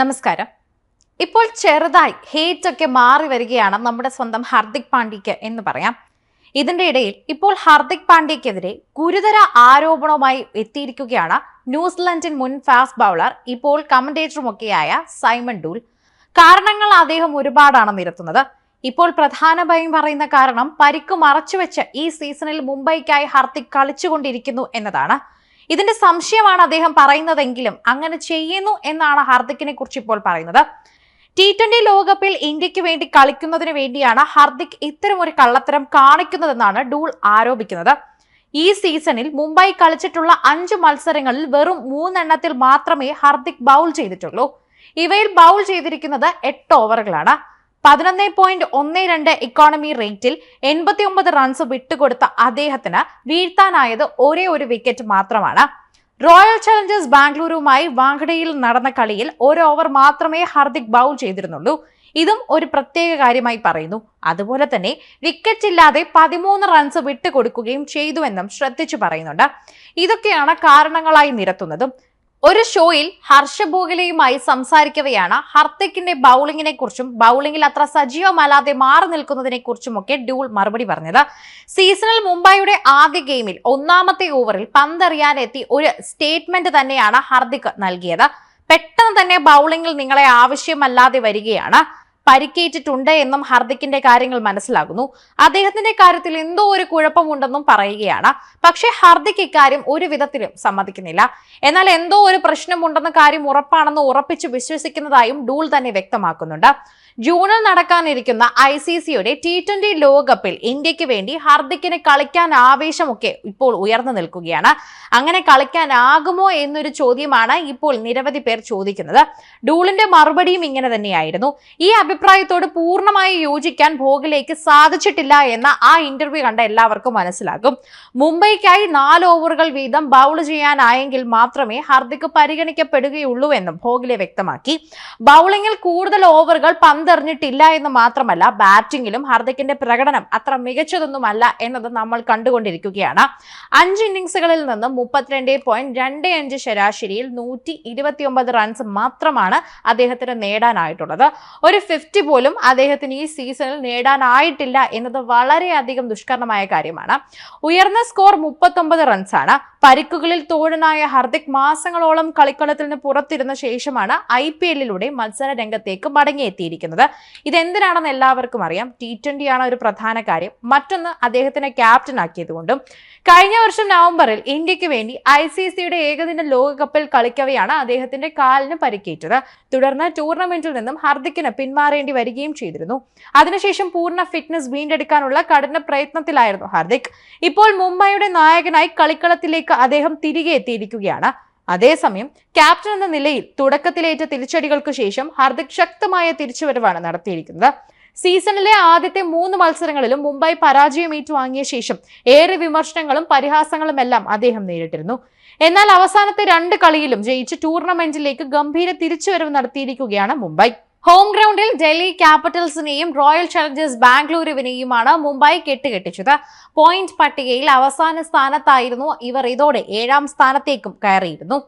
നമസ്കാരം. ഇപ്പോൾ ചെറുതായി ഹേറ്റ് ഒക്കെ മാറി വരികയാണ് നമ്മുടെ സ്വന്തം ഹാർദിക് പാണ്ഡ്യയ്ക്ക് എന്ന് പറയാം. ഇതിന്റെ ഇടയിൽ ഇപ്പോൾ ഹാർദിക് പാണ്ഡ്യയ്ക്കെതിരെ ഗുരുതര ആരോപണവുമായി എത്തിയിരിക്കുകയാണ് ന്യൂസിലൻഡിൻ മുൻ ഫാസ്റ്റ് ബൗളർ ഇപ്പോൾ കമന്റേറ്ററുമൊക്കെയായ സൈമൺ ഡൂൾ കാരണങ്ങൾ അദ്ദേഹം ഒരുപാടാണ് നിരത്തുന്നത്. ഇപ്പോൾ പ്രധാനമായും പറയുന്ന കാരണം പരിക്ക് മറച്ചുവെച്ച് ഈ സീസണിൽ മുംബൈക്കായി ഹർദിക് കളിച്ചുകൊണ്ടിരിക്കുന്നു എന്നതാണ്. ഇതിന്റെ സംശയമാണ് അദ്ദേഹം പറയുന്നതെങ്കിലും അങ്ങനെ ചെയ്യുന്നു എന്നാണ് ഹാർദിക്കിനെ കുറിച്ച് ഇപ്പോൾ പറയുന്നത്. ടി ട്വന്റി ലോകകപ്പിൽ ഇന്ത്യയ്ക്ക് വേണ്ടി കളിക്കുന്നതിന് വേണ്ടിയാണ് ഹാർദിക് ഇത്തരം ഒരു കള്ളത്തരം കാണിക്കുന്നതെന്നാണ് ഡൂൾ ആരോപിക്കുന്നത്. ഈ സീസണിൽ മുംബൈ കളിച്ചിട്ടുള്ള അഞ്ച് മത്സരങ്ങളിൽ വെറും മൂന്നെണ്ണത്തിൽ മാത്രമേ ഹാർദിക് ബൗൾ ചെയ്തിട്ടുള്ളൂ. ഇവയിൽ ബൗൾ ചെയ്തിരിക്കുന്നത് എട്ട് ഓവറുകളാണ്. പതിനൊന്ന് പോയിന്റ് ഒന്ന് രണ്ട് ഇക്കോണമി റേറ്റിൽ എൺപത്തി ഒമ്പത് റൺസ് വിട്ടുകൊടുത്ത അദ്ദേഹത്തിന് വീഴ്ത്താനായത് ഒരേ ഒരു വിക്കറ്റ് മാത്രമാണ്. റോയൽ ചലഞ്ചേഴ്സ് ബാംഗ്ലൂരുമായി വാങ്കഡയിൽ നടന്ന കളിയിൽ ഒരു ഓവർ മാത്രമേ ഹാർദിക് ബൗൾ ചെയ്തിരുന്നുള്ളൂ. ഇതും ഒരു പ്രത്യേക കാര്യമായി പറയുന്നു. അതുപോലെ തന്നെ വിക്കറ്റ് ഇല്ലാതെ പതിമൂന്ന് റൺസ് വിട്ടുകൊടുക്കുകയും ചെയ്തുവെന്നും ശ്രദ്ധിച്ചു പറയുന്നുണ്ട്. ഇതൊക്കെയാണ് കാരണങ്ങളായി നിരത്തുന്നതും. ഒരു ഷോയിൽ ഹർഷ ഭോഗലെയുമായി സംസാരിക്കവെയാണ്. ഹർത്തിക്കിന്റെ ബൗളിങ്ങിനെ കുറിച്ചും ബൗളിംഗിൽ അത്ര സജീവമല്ലാതെ മാറി നിൽക്കുന്നതിനെ കുറിച്ചുമൊക്കെ ഡ്യൂൾ മറുപടി പറഞ്ഞത്. സീസണിൽ മുംബൈയുടെ ആദ്യ ഗെയിമിൽ ഒന്നാമത്തെ ഓവറിൽ പന്തെറിയാനെത്തി ഒരു സ്റ്റേറ്റ്മെന്റ് തന്നെയാണ് ഹർദിക് നൽകിയത്. പെട്ടെന്ന് തന്നെ ബൗളിംഗിൽ നിങ്ങളെ ആവശ്യമല്ലാതെ വരികയാണ്. പരിക്കേറ്റിട്ടുണ്ട് എന്നും ഹർദിക്കിന്റെ കാര്യങ്ങൾ മനസ്സിലാകുന്നു. അദ്ദേഹത്തിന്റെ കാര്യത്തിൽ എന്തോ ഒരു കുഴപ്പമുണ്ടെന്നും പറയുകയാണ്. പക്ഷേ ഹർദിക് ഇക്കാര്യം ഒരു വിധത്തിലും സമ്മതിക്കുന്നില്ല. എന്നാൽ എന്തോ ഒരു പ്രശ്നമുണ്ടെന്ന കാര്യം ഉറപ്പാണെന്ന് ഉറപ്പിച്ച് വിശ്വസിക്കുന്നതായും ഡൂൾ തന്നെ വ്യക്തമാക്കുന്നുണ്ട്. ജൂണിൽ നടക്കാനിരിക്കുന്ന ഐ സി സിയുടെ ടി ട്വന്റി ലോകകപ്പിൽ ഇന്ത്യയ്ക്ക് വേണ്ടി ഹർദിക്കിന് കളിക്കാൻ ആവേശമൊക്കെ ഇപ്പോൾ ഉയർന്നു നിൽക്കുകയാണ്. അങ്ങനെ കളിക്കാനാകുമോ എന്നൊരു ചോദ്യമാണ് ഇപ്പോൾ നിരവധി പേർ ചോദിക്കുന്നത്. ഡൂളിന്റെ മറുപടിയും ഇങ്ങനെ തന്നെയായിരുന്നു. ഈ അഭിപ്രായത്തോട് പൂർണമായി യോജിക്കാൻ ഭോഗിലേക്ക് സാധിച്ചിട്ടില്ല എന്ന ആ ഇന്റർവ്യൂ കണ്ട എല്ലാവർക്കും മനസ്സിലാകും. മുംബൈക്കായി നാല് ഓവറുകൾ വീതം ബൗൾ ചെയ്യാനായെങ്കിൽ മാത്രമേ ഹർദിക്ക് പരിഗണിക്കപ്പെടുകയുള്ളൂ എന്നും ഭോഗിലെ വ്യക്തമാക്കി. ബൗളിംഗിൽ കൂടുതൽ ഓവറുകൾ പന്തെറിഞ്ഞിട്ടില്ല എന്ന് മാത്രമല്ല ബാറ്റിംഗിലും ഹാർദിക്കിന്റെ പ്രകടനം അത്ര മികച്ചതൊന്നുമല്ല എന്നത് നമ്മൾ കണ്ടുകൊണ്ടിരിക്കുകയാണ്. അഞ്ച് ഇന്നിംഗ്സുകളിൽ നിന്ന് മുപ്പത്തിരണ്ട് പോയിന്റ് രണ്ട് അഞ്ച് ശരാശരിയിൽ നൂറ്റി ഇരുപത്തിയൊമ്പത് റൺസ് മാത്രമാണ് അദ്ദേഹത്തിന് നേടാനായിട്ടുള്ളത്. ഒരു ഫിഫ്റ്റി പോലും അദ്ദേഹത്തിന് ഈ സീസണിൽ നേടാനായിട്ടില്ല എന്നത് വളരെയധികം ദുഷ്കരണമായ കാര്യമാണ്. ഉയർന്ന സ്കോർ മുപ്പത്തൊമ്പത് റൺസാണ് പരിക്കുകളിൽ തോഴനായ ഹർദിക് മാസങ്ങളോളം കളിക്കളത്തിൽ നിന്ന് പുറത്തിരുന്ന ശേഷമാണ് ഐ പി എല്ലിലൂടെ മത്സര രംഗത്തേക്ക് മടങ്ങിയെത്തിയിരിക്കുന്നത്. ഇതെന്തിനാണെന്ന് എല്ലാവർക്കും അറിയാം. ടി ട്വന്റി ആണ് ഒരു പ്രധാന കാര്യം. മറ്റൊന്ന് അദ്ദേഹത്തിനെ ക്യാപ്റ്റൻ ആക്കിയതുകൊണ്ടും കഴിഞ്ഞ വർഷം നവംബറിൽ ഇന്ത്യയ്ക്ക് വേണ്ടി ഐ സി സിയുടെ ഏകദിന ലോകകപ്പിൽ കളിക്കവെയാണ് അദ്ദേഹത്തിന്റെ കാലിന് പരിക്കേറ്റത്. തുടർന്ന് ടൂർണമെന്റിൽ നിന്നും ഹർദിക്കിന് പിന്മാറേണ്ടി വരികയും ചെയ്തിരുന്നു. അതിനുശേഷം പൂർണ ഫിറ്റ്നസ് വീണ്ടെടുക്കാനുള്ള കഠിന പ്രയത്നത്തിലായിരുന്നു ഹർദിക്. ഇപ്പോൾ മുംബൈയുടെ നായകനായി കളിക്കളത്തിലേക്ക് അദ്ദേഹം തിരികെ എത്തിയിരിക്കുകയാണ്. അതേസമയം ക്യാപ്റ്റൻ എന്ന നിലയിൽ തുടക്കത്തിലേറ്റ തിരിച്ചടികൾക്ക് ശേഷം ഹാർദിക് ശക്തമായ തിരിച്ചുവരവാണ് നടത്തിയിരിക്കുന്നത്. സീസണിലെ ആദ്യത്തെ മൂന്ന് മത്സരങ്ങളിലും മുംബൈ പരാജയം ഏറ്റുവാങ്ങിയ ശേഷം ഏറെ വിമർശനങ്ങളും പരിഹാസങ്ങളും എല്ലാം അദ്ദേഹം നേരിട്ടിരുന്നു. എന്നാൽ അവസാനത്തെ രണ്ട് കളിയിലും ജയിച്ച് ടൂർണമെന്റിലേക്ക് ഗംഭീര തിരിച്ചുവരവ് നടത്തിയിരിക്കുകയാണ് മുംബൈ. ഹോം ഗ്രൗണ്ടിൽ ഡൽഹി ക്യാപിറ്റൽസിനെയും റോയൽ ചലഞ്ചേഴ്സ് ബാംഗ്ലൂരുവിനെയുമാണ് മുംബൈ കെട്ടുകെട്ടിച്ചത്. പോയിന്റ് പട്ടികയിൽ അവസാന സ്ഥാനത്തായിരുന്നു ഇവർ. ഇതോടെ ഏഴാം സ്ഥാനത്തേക്കും കയറിയിരുന്നു.